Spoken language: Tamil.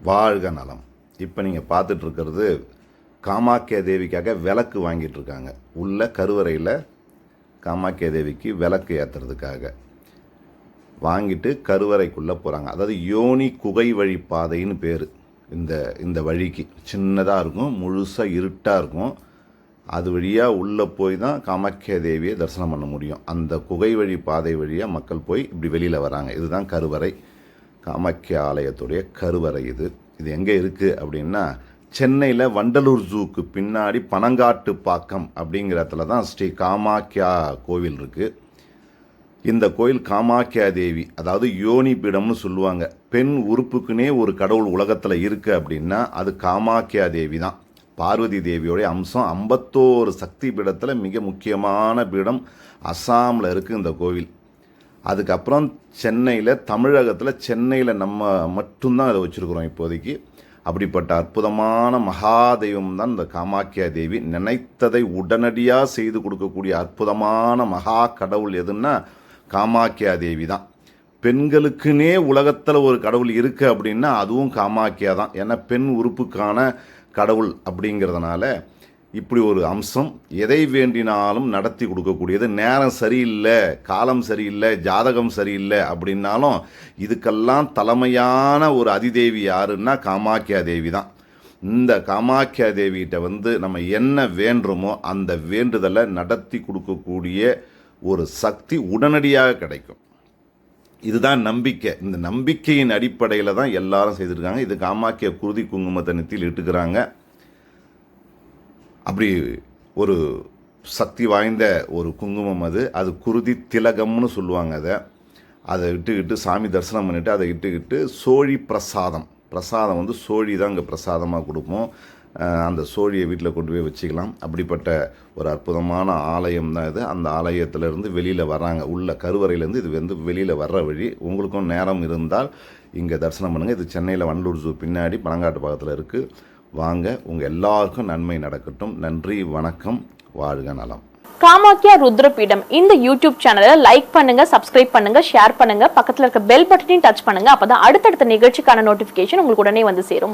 வாழ்க நலம். இப்போ நீங்கள் பார்த்துட்ருக்கிறது காமாக்கிய தேவிக்காக விளக்கு வாங்கிட்டு இருக்காங்க உள்ள கருவறையில் காமாக்கிய தேவிக்கு விளக்கு ஏற்றுறதுக்காக வாங்கிட்டு கருவறைக்குள்ளே போகிறாங்க அதாவது யோனி குகை வழி பாதைன்னு பேர். இந்த இந்த வழிக்கு. சின்னதாக இருக்கும் முழுசாக இருட்டாக இருக்கும். அது வழியாக உள்ளே போய் தான் காமாக்கிய தேவியை தரிசனம் பண்ண முடியும். அந்த குகை வழி பாதை வழியாக மக்கள் போய் இப்படி வெளியில் வராங்க. இதுதான் கருவறை. காமாக்கிய ஆலயத்துடைய கருவறை இது. இது எங்கே இருக்குது அப்படின்னா சென்னையில் வண்டலூர் ஜூக்கு பின்னாடி பனங்காட்டு பாக்கம் அப்படிங்கிற இடத்துல தான் ஸ்ரீ காமாக்கியா கோவில் இருக்குது இந்த கோயில் காமாக்கியா தேவி அதாவது யோனி பீடம்னு சொல்லுவாங்க. பெண் உறுப்புக்குனே ஒரு கடவுள் உலகத்தில் இருக்குது அப்படின்னா அது காமாக்கியா தேவி தான். பார்வதி தேவியோடைய அம்சம் ஐம்பத்தோரு சக்தி பீடத்தில் மிக முக்கியமான பீடம் அஸ்ஸாமில் இருக்குது இந்த கோவில். அதுக்கப்புறம் சென்னையில் தமிழகத்தில் சென்னையில் நம்ம மட்டும்தான் அதை வச்சுருக்குறோம் இப்போதைக்கு. அப்படிப்பட்ட அற்புதமான மகாதெய்வம் தான் இந்த காமாக்கியா தேவி. நினைத்ததை உடனடியாக செய்து கொடுக்கக்கூடிய அற்புதமான மகா கடவுள் எதுன்னா காமாக்கியா தேவி தான். பெண்களுக்குனே உலகத்தில் ஒரு கடவுள் இருக்குது அப்படின்னா அதுவும் காமாக்கியா தான். ஏன்னா பெண் உறுப்புக்கான கடவுள் அப்படிங்கிறதுனால இப்படி ஒரு அம்சம் எதை வேண்டினாலும் நடத்தி கொடுக்கக்கூடியது. நேரம் சரியில்லை காலம் சரியில்லை ஜாதகம் சரியில்லை அப்படின்னாலும் இதுக்கெல்லாம் தலைமையான ஒரு அதிதேவி யாருன்னா காமாக்கியா தேவி தான். இந்த காமாக்கியா தேவிகிட்ட வந்து நம்ம என்ன வேண்டுமோ அந்த வேண்டுதலை நடத்தி கொடுக்கக்கூடிய ஒரு சக்தி உடனடியாக கிடைக்கும். இதுதான் நம்பிக்கை. இந்த நம்பிக்கையின் அடிப்படையில் தான் எல்லாரும் செய்திருக்காங்க. இது காமாக்கிய குருதி குங்குமத்தை நெத்தியில் இட்டுக்கிறாங்க. அப்படி ஒரு சக்தி வாய்ந்த ஒரு குங்குமம் அது. அது குருதி திலகம்னு சொல்லுவாங்க அதை. அதை விட்டுக்கிட்டு சாமி தரிசனம் பண்ணிவிட்டு அதை இட்டுக்கிட்டு சோழி பிரசாதம். பிரசாதம் வந்து சோழி தான் இங்கே பிரசாதமாக கொடுப்போம். அந்த சோழியை வீட்டில் கொண்டு போய் வச்சுக்கலாம். அப்படிப்பட்ட ஒரு அற்புதமான ஆலயம் தான் இது. அந்த ஆலயத்திலேருந்து வெளியில் வராங்க உள்ள கருவறையிலேருந்து இது வந்து வெளியில் வர்ற வழி. உங்களுக்கும் நேரம் இருந்தால் இங்கே தரிசனம் பண்ணுங்கள் இது சென்னையில் வண்டலூர் ஜூ பின்னாடி பனங்காட்டு பக்கத்தில் இருக்குது வாங்க உங்கள் எல்லாருக்கும் நன்மை நடக்கட்டும். நன்றி வணக்கம் வாழ்க நலம். காமாக்கியா ருத்ரபீடம். இந்த யூடியூப் சேனலை லைக் பண்ணுங்க சப்ஸ்கிரைப் பண்ணுங்க ஷேர் பண்ணுங்க. பக்கத்துல இருக்க பெல் பட்டனையும் டச் பண்ணுங்க. அப்பதான் அடுத்தடுத்த நிகழ்ச்சிக்கான நோட்டிபிகேஷன் உங்களுக்கு உடனே வந்து சேரும்.